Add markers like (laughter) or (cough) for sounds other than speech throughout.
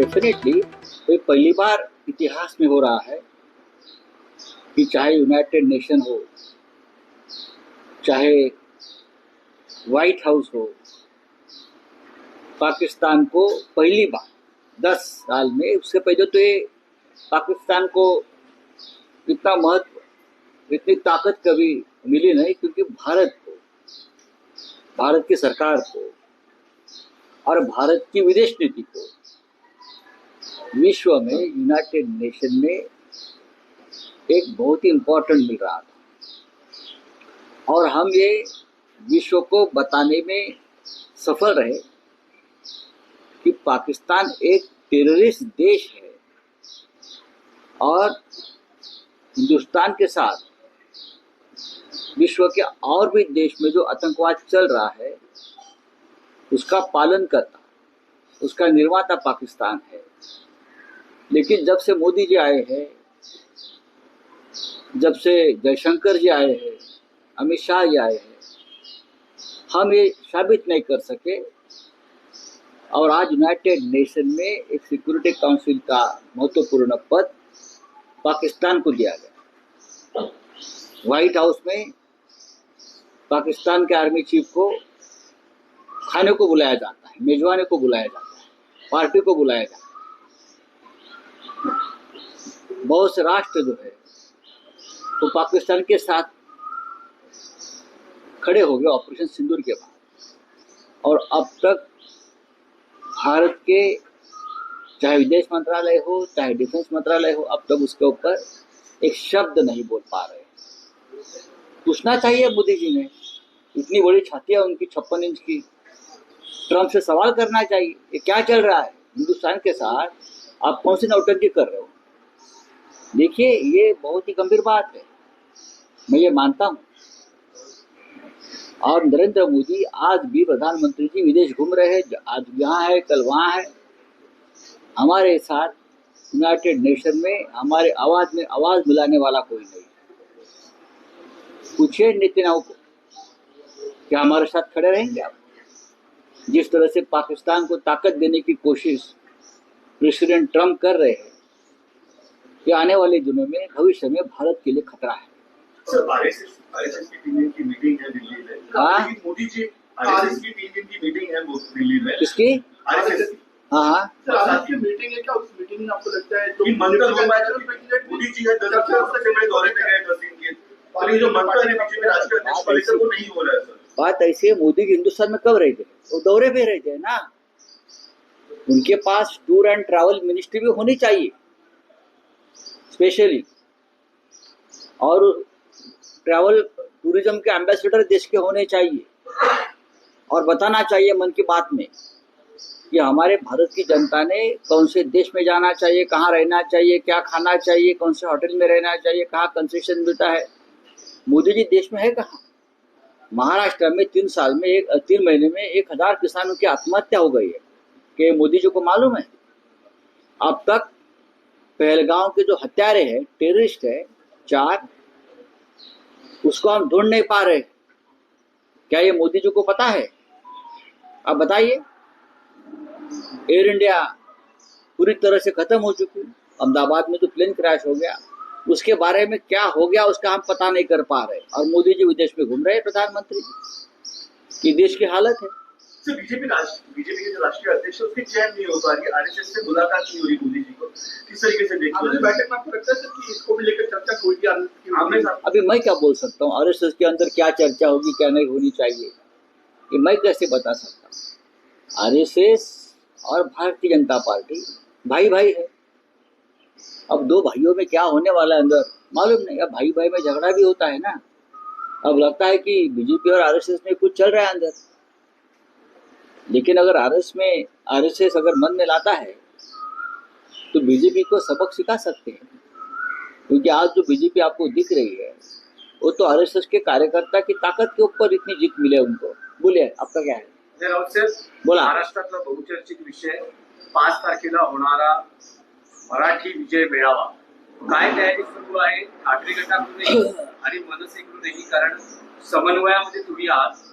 Definitely ये पहली बार इतिहास में हो रहा है कि चाहे यूनाइटेड नेशन हो, चाहे व्हाइट हाउस हो, पाकिस्तान को पहली बार, दस साल में उससे पहले तो ये पाकिस्तान को इतना महत्व, इतनी ताकत कभी मिली नहीं क्योंकि भारत को, भारत की सरकार को और भारत की विदेश नीति को विश्व में यूनाइटेड नेशन में एक बहुत ही इम्पोर्टेंट मिल रहा था। और हम ये विश्व को बताने में सफल रहे कि पाकिस्तान एक टेररिस्ट देश है और हिंदुस्तान के साथ विश्व के और भी देश में जो आतंकवाद चल रहा है, उसका पालन करता, उसका निर्माता पाकिस्तान है। लेकिन जब से मोदी जी आए हैं, जब से जयशंकर जी आए हैं, अमित शाह जी आए हैं, हम ये साबित नहीं कर सके। और आज यूनाइटेड नेशन में एक सिक्योरिटी काउंसिल का महत्वपूर्ण पद पाकिस्तान को दिया गया। व्हाइट हाउस में पाकिस्तान के आर्मी चीफ को खाने को बुलाया जाता है, मेजबानी को बुलाया जाता है, पार्टी को बुलाया जाता है। बहुत से राष्ट्र जो है, वो तो पाकिस्तान के साथ खड़े हो गए ऑपरेशन सिंदूर के बाद। और अब तक भारत के, चाहे विदेश मंत्रालय हो, चाहे डिफेंस मंत्रालय हो, अब तक उसके ऊपर एक शब्द नहीं बोल पा रहे पूछना चाहिए मोदी जी ने, इतनी बड़ी छाती है उनकी, छप्पन इंच की। ट्रंप से सवाल करना चाहिए, ये क्या चल रहा है? हिंदुस्तान के साथ आप कौन सी नौटंकी कर रहे हो? देखिए, ये बहुत ही गंभीर बात है। मैं ये मानता हूँ। और नरेंद्र मोदी आज भी प्रधानमंत्री जी विदेश घूम रहे हैं, आज यहाँ है, कल वहाँ है। हमारे साथ यूनाइटेड नेशन में, हमारे आवाज़ में आवाज़ मिलाने वाला कोई नहीं। पूछिए नेतन्याहू को, क्या हमारे साथ खड़े रहेंगे आप? जिस तरह से पाकिस्तान को ताकत देने की कोशिश प्रेसिडेंट ट्रंप कर रहे हैं ये आने वाले दिनों में भविष्य में भारत के लिए खतरा है। की की है दिल्ली में। हाँ? मोदी जी आरएसएस की तीन दिन की मीटिंग है वो दिल्ली में। किसकी? हाँ हाँ। सर आज की मीटिंग है क्या? उस मीटिंग में आपको लगता है की मोदी जी है दस सबसे बड़े दौरे पे गए दस दिन के और ये जो मंत्र है बीजेपी राष्ट्रीय अध्यक्ष को वो नहीं हो रहा है सर। बात ऐसी है मोदी जी हिंदुस्तान में कब रहे थे वो दौरे पे रहे थे ना। उनके पास टूर एंड ट्रैवल मिनिस्ट्री भी होनी चाहिए। स्पेशली। और ट्रैवल टूरिज़्म के एम्बेसडर देश के होने चाहिए। और बताना चाहिए मन की बात में कि हमारे भारत की जनता ने कौन से देश में जाना चाहिए, कहाँ रहना चाहिए, क्या खाना चाहिए, कौन से होटल में रहना चाहिए, कहाँ कंसेशन मिलता है। मोदी जी देश में है कहाँ? महाराष्ट्र में तीन साल में एक, तीन महीने में एक हज़ार किसानों की आत्महत्या हो गई है। कि मोदी जी को मालूम है? अब तक पहलगांव के जो हत्यारे हैं टेररिस्ट है, चार, उसको हम ढूंढ नहीं पा रहे। क्या ये मोदी जी को पता है? आप बताइए। एयर इंडिया पूरी तरह से खत्म हो चुकी। अहमदाबाद में तो प्लेन क्रैश हो गया। उसके बारे में क्या हो गया, उसका हम पता नहीं कर पा रहे। और मोदी जी विदेश में घूम रहे हैं प्रधानमंत्री। की देश की हालत है। सर बीजेपी बीजेपी के जो राष्ट्रीय अध्यक्ष है उसकी चयन नहीं हो पा रही आरएसएस से मुलाकात नहीं हो रही मोदी जी को। किस तरीके से देखते आज हैं? बैठक में आपको लगता है कि इसको भी लेकर चर्चा सामने अभी मैं क्या बोल सकता हूँ? आरएसएस के अंदर क्या चर्चा होगी क्या नहीं होनी चाहिए? ये मैं कैसे बता सकता हूँ? आरएसएस और भारतीय जनता पार्टी भाई भाई है। अब दो भाइयों में क्या होने वाला है अंदर? मालूम नहीं। अब भाई भाई में झगड़ा भी होता है ना। अब लगता है कि बीजेपी और आरएसएस में कुछ चल रहा है अंदर। लेकिन अगर आरएस में आरएसएस अगर मन में लाता है तो बीजेपी को सबक सिखा सकते हैं। क्योंकि आज जो बीजेपी आपको दिख रही है वो तो आरएसएस के कार्यकर्ता की ताकत के ऊपर इतनी जीत मिले उनको। बोलिए आपका क्या है? बोला. महाराष्ट्रातला बहुचर्चित विषय पाच तारखेला होणारा मराठी विजय मेळावा. काय तयारी सुरू आहे? ठाकरे गटाकडूनही (coughs) आणि मनसेकडूनही कारण समन्वयामध्ये तुम्ही आहात.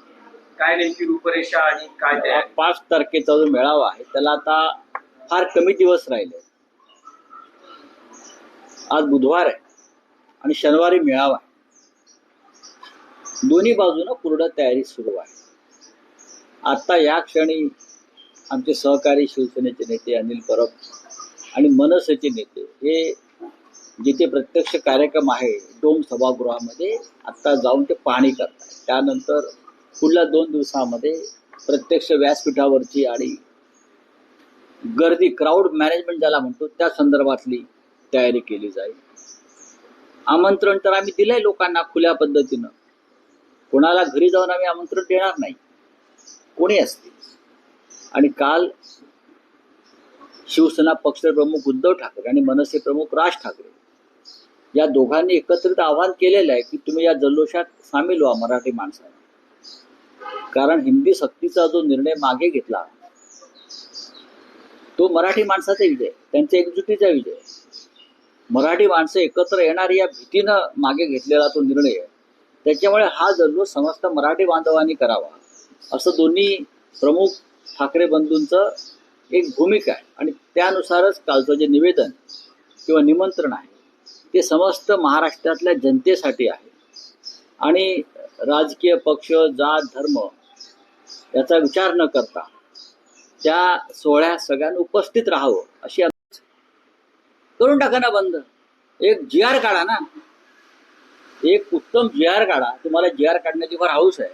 काय नेमकी रूपरेषा आणि काय तयारी पाच तारखेचा जो मेळावा आहे त्याला आता फार कमी दिवस राहिले. आज बुधवार आहे आणि शनिवारी मेळावा आहे. दोन्ही बाजूनं पूर्ण तयारी सुरू आहे. आता या क्षणी आमचे सहकारी शिवसेनेचे नेते अनिल परब आणि मनसेचे नेते हे जिथे प्रत्यक्ष कार्यक्रम आहे डोम सभागृहामध्ये आत्ता जाऊन ते पाहणी करतात. त्यानंतर पुढल्या दोन दिवसामध्ये प्रत्यक्ष व्यासपीठावरची आणि गर्दी क्राऊड मॅनेजमेंट ज्याला म्हणतो त्या संदर्भातली तयारी केली जाईल. आमंत्रण तर आम्ही दिलंय लोकांना खुल्या पद्धतीनं. कोणाला घरी जाऊन आम्ही आमंत्रण देणार नाही. कोणी असतील? आणि काल शिवसेना पक्षप्रमुख उद्धव ठाकरे आणि मनसे प्रमुख राज ठाकरे या दोघांनी एकत्रित आवाहन केलेलं आहे की तुम्ही या जल्लोषात सामील व्हा मराठी माणसाने. कारण हिंदी सक्तीचा जो निर्णय मागे घेतला तो मराठी माणसाचा विजय त्यांच्या एकजुटीचा विजय. मराठी माणसं एकत्र येणार या भीतीनं मागे घेतलेला तो निर्णय त्याच्यामुळे हा जल्लोष समस्त मराठी बांधवांनी करावा. असं दोन्ही प्रमुख ठाकरे बंधूंचं एक भूमिका आहे. आणि त्यानुसारच कालचं जे निवेदन किंवा निमंत्रण आहे ते समस्त महाराष्ट्रातल्या जनतेसाठी आहे. आणि राजकीय पक्ष जात धर्म याचा विचार न करता त्या सोहळ्या सगळ्यांना उपस्थित राहावं अशी करून टाका ना बंद. एक जी आर काढा ना. एक उत्तम जी आर काढा. तुम्हाला जी आर काढण्याची फार हाऊस आहे.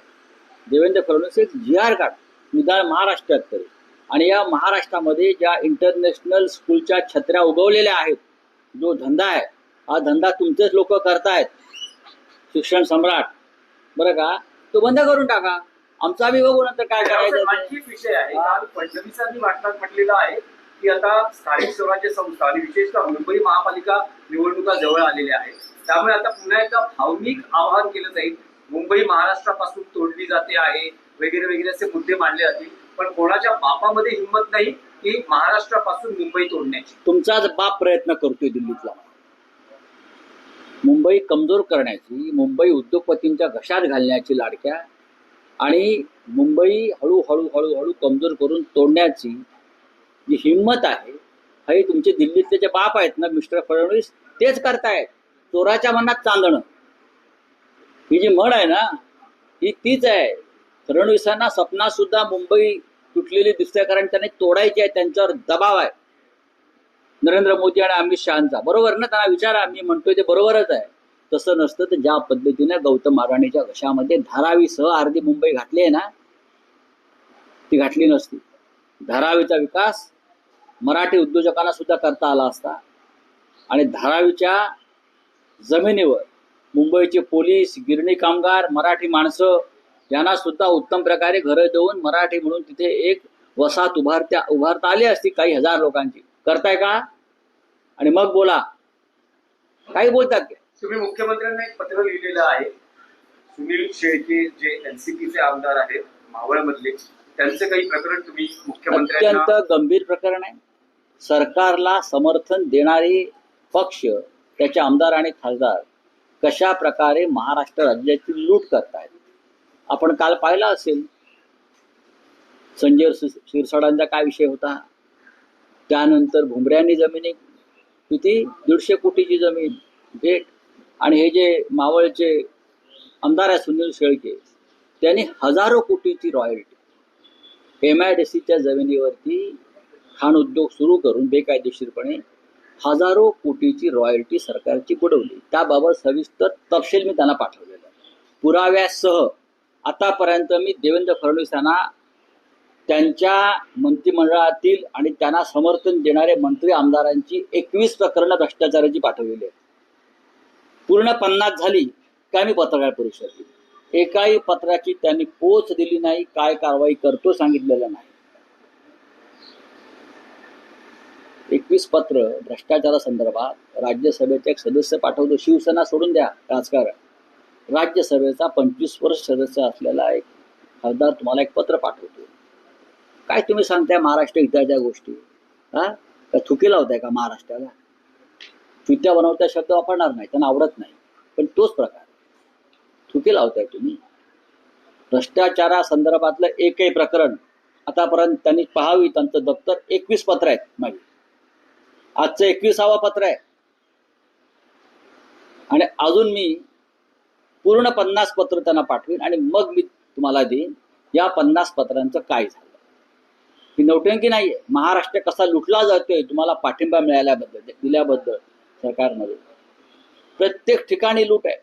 देवेंद्र फडणवीस एक जी आर काढा. निदान महाराष्ट्रात तरी. आणि या महाराष्ट्रामध्ये ज्या इंटरनॅशनल स्कूलच्या छत्र्या उगवलेल्या आहेत जो धंदा आहे हा धंदा तुमचेच लोक करतायत. शिक्षण सम्राट. बरं का? तो बंद करून टाका. आमचा आम्ही बघू नंतर काय करायचं. आणखी एक विषय आहे. काल फडणवीसांनी वाटण्यात म्हटलेलं आहे की आता स्थानिक स्वराज्य संस्था आणि विशेषतः मुंबई महापालिका निवडणुका जवळ आलेल्या आहेत. त्यामुळे आता पुन्हा एकदा भावनिक आवाहन केलं जाईल. मुंबई महाराष्ट्रापासून तोडली जाते आहे. वगैरे वगैरे असे मुद्दे मांडले जातील. पण कोणाच्या बापामध्ये हिंमत नाही की महाराष्ट्रापासून मुंबई तोडण्याची. तुमचाच बाप प्रयत्न करतोय दिल्लीतला. मुंबई कमजोर करण्याची मुंबई उद्योगपतींच्या घशात घालण्याची लाडक्या आणि मुंबई हळूहळू हळूहळू कमजोर करून तोडण्याची जी हिंमत आहे हे तुमचे दिल्लीतले जे बाप आहेत ना मिस्टर फडणवीस तेच करतायत. चोराच्या मनात चांदणं. ही जी म्हण आहे ना ही तीच आहे. फडणवीसांना सपना सुद्धा मुंबई तुटलेली दिसते कारण त्यांनी तोडायची आहे त्यांच्यावर दबाव आहे. नरेंद्र मोदी आणि अमित शहाचा. बरोबर ना? त्यांना विचारा आम्ही म्हणतोय ते बरोबरच आहे. तसं नसतं तर ज्या पद्धतीने गौतम महाराणीच्या घशामध्ये धारावीसह अर्धी मुंबई घातली आहे ना ती घातली नसती. धारावीचा विकास मराठी उद्योजकांना सुद्धा करता आला असता. आणि धारावीच्या जमिनीवर मुंबईचे पोलीस गिरणी कामगार मराठी माणसं यांना सुद्धा उत्तम प्रकारे घरं देऊन मराठी म्हणून तिथे एक वसाहत उभारत्या उभारता आली असती काही हजार लोकांची. करताय का? आणि मग बोला. काही बोलतात तुम्ही मुख्यमंत्र्यांना एक पत्र लिहिलेलं आहे. सुनील शेळके जे एनसीपीचे आमदार आहेत मावळमधले त्यांचं काही प्रकरण तुम्ही मुख्यमंत्र्यांना अत्यंत गंभीर प्रकरण आहे. सरकारला समर्थन देणारे पक्ष त्याचे आमदार आणि खासदार कशा प्रकारे महाराष्ट्र राज्याची लूट करतायत? आपण काल पाहिला असेल. संजय शिरसाडांचा काय विषय होता? त्यानंतर भुमऱ्यांनी जमिनी किती दीडशे कोटीची जमीन भेट आणि हे जे मावळचे आमदार आहे सुनील शेळके त्यांनी हजारो कोटीची रॉयल्टी एम आय डी सीच्या जमिनीवरती खाण उद्योग सुरू करून बेकायदेशीरपणे हजारो कोटीची रॉयल्टी सरकारची बुडवली. त्याबाबत सविस्तर तपशील मी त्यांना पाठवलेला पुराव्यासह आतापर्यंत मी देवेंद्र फडणवीस यांना त्यांच्या मंत्रिमंडळातील आणि त्यांना समर्थन देणारे मंत्री आमदारांची एकवीस प्रकरणं भ्रष्टाचाराची पाठवलेली आहेत. पूर्ण पन्नास झाली की आम्ही पत्रकार परिषद एकाही पत्राची त्यांनी पोच दिली नाही काय कारवाई करतो सांगितलेलं नाही. एकवीस पत्र भ्रष्टाचारासंदर्भात राज्यसभेचे एक सदस्य पाठवतो शिवसेना सोडून द्या राजकारण. राज्यसभेचा पंचवीस वर्ष सदस्य असलेला एक खासदार तुम्हाला एक पत्र पाठवतो. काय तुम्ही सांगताय महाराष्ट्र हिताच्या गोष्टी? हा? काय थुकी लावताय का महाराष्ट्राला? चुत्या बनवता शब्द वापरणार नाही त्यांना आवडत नाही. पण तोच प्रकार. थुकी लावताय तुम्ही. भ्रष्टाचारासंदर्भातलं एकही प्रकरण आतापर्यंत त्यांनी पाहावी त्यांचं दप्तर एकवीस पत्र आहेत माझी. आजचं एकविसावा पत्र आहे. आणि अजून मी पूर्ण पन्नास पत्र त्यांना पाठवीन आणि मग मी तुम्हाला देईन. या पन्नास पत्रांचं काय झालं? ही नौटंकी नाहीये महाराष्ट्र कसा लुटला जातोय तुम्हाला पाठिंबा मिळाल्याबद्दल दिल्याबद्दल सरकारमध्ये. प्रत्येक ठिकाणी लूट आहे.